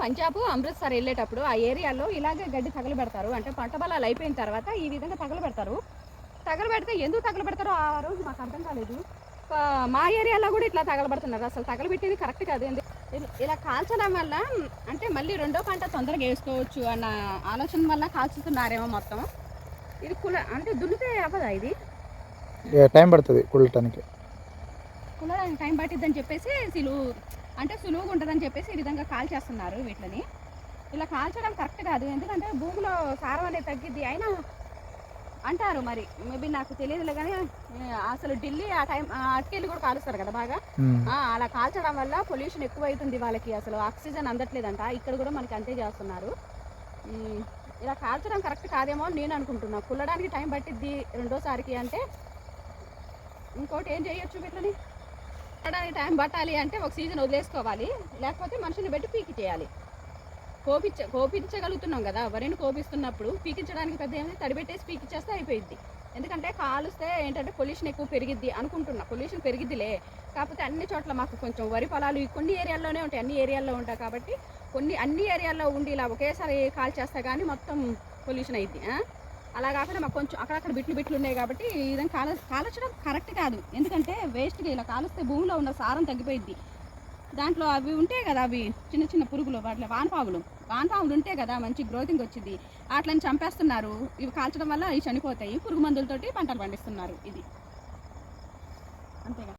పంజాబ్ అమృత్సర్ వెళ్ళేటప్పుడు ఆ ఏరియాలో ఇలాగే గడ్డి తగలబెడతారు. అంటే పంట బలాలు అయిపోయిన తర్వాత ఈ విధంగా తగలబెడతారు. తగలబెడితే ఎందుకు తగలబెడతారో ఆ రోజు మాకు అర్థం కాలేదు. మా ఏరియాలో కూడా ఇట్లా తగలబడుతున్నారు. అసలు తగలబెట్టేది కరెక్ట్ కాదు. ఇలా- కాల్చడం వల్ల అంటే మళ్ళీ రెండో పంట తొందరగా వేసుకోవచ్చు అన్న ఆలోచన వల్ల కాల్చుతున్నారేమో మొత్తం. ఇది కుల అంటే దున్నితే అవ్వదా ఇది? టైం పడుతుంది కుళ్ళటానికి. కులడానికి టైం పట్టిద్దని చెప్పేసి సులువు అంటే సులువుగా ఉంటుందని చెప్పేసి ఈ విధంగా కాల్చేస్తున్నారు వీటిని ఇలా కాల్చడం కరెక్ట్ కాదు. ఎందుకంటే భూమిలో సారం అనేది తగ్గిద్ది. అయినా అంటారు మరి మేబీ నాకు తెలియదులే కానీ అసలు ఢిల్లీ ఆ టైం అటుకెళ్ళి కూడా కాలుస్తారు కదా బాగా. అలా కాల్చడం వల్ల పొల్యూషన్ ఎక్కువ అవుతుంది వాళ్ళకి. అసలు ఆక్సిజన్ అందట్లేదంట. ఇక్కడ కూడా మనకి అంతే చేస్తున్నారు. ఇలా కాల్చడం కరెక్ట్ కాదేమో నేను అనుకుంటున్నా. కుల్లడానికి టైం పట్టిద్ది రెండోసారికి అంటే. ఇంకోటి ఏం చేయొచ్చు వీటిని పట్టడానికి టైం పట్టాలి అంటే ఒక సీజన్ వదిలేసుకోవాలి. లేకపోతే మనుషుని పెట్టి పీకి చేయాలి కోపించ కోపించగలుగుతున్నాం కదా. వరిని కోపిస్తున్నప్పుడు పీకించడానికి పెద్ద ఏమైంది తడిపెట్టేసి పీకిచ్చేస్తే అయిపోయింది ఎందుకంటే కాలుస్తే ఏంటంటే పొల్యూషన్ ఎక్కువ పెరిగిద్ది అనుకుంటున్నా. పొల్యూషన్ పెరిగిద్దిలే. కాకపోతే అన్ని చోట్ల మాకు కొంచెం వరి పొలాలు కొన్ని ఏరియాల్లోనే ఉంటాయి. అన్ని ఏరియాల్లో ఉంటాయి కాబట్టి కొన్ని అన్ని ఏరియాల్లో ఉండి ఇలా ఒకేసారి కాల్ చేస్తే కానీ మొత్తం పొల్యూషన్ అయింది అలా కాకుండా మాకు కొంచెం అక్కడక్కడ బిట్లు బిట్లు ఉన్నాయి కాబట్టి ఈ విధంగా కాల కాల్చడం కరెక్ట్ కాదు. ఎందుకంటే వేస్ట్గా ఇలా కాలుస్తే భూమిలో ఉన్న సారం తగ్గిపోయింది దాంట్లో అవి ఉంటాయి కదా అవి చిన్న చిన్న పురుగులు వాటిలో వానపాములు వానపాములు ఉంటే కదా మంచి గ్రోతింగ్ వచ్చింది వాటిని చంపేస్తున్నారు. ఇవి కాల్చడం వల్ల ఇవి చనిపోతాయి. పురుగు మందులతోటి పంటలు పండిస్తున్నారు ఇది. అంతేగా.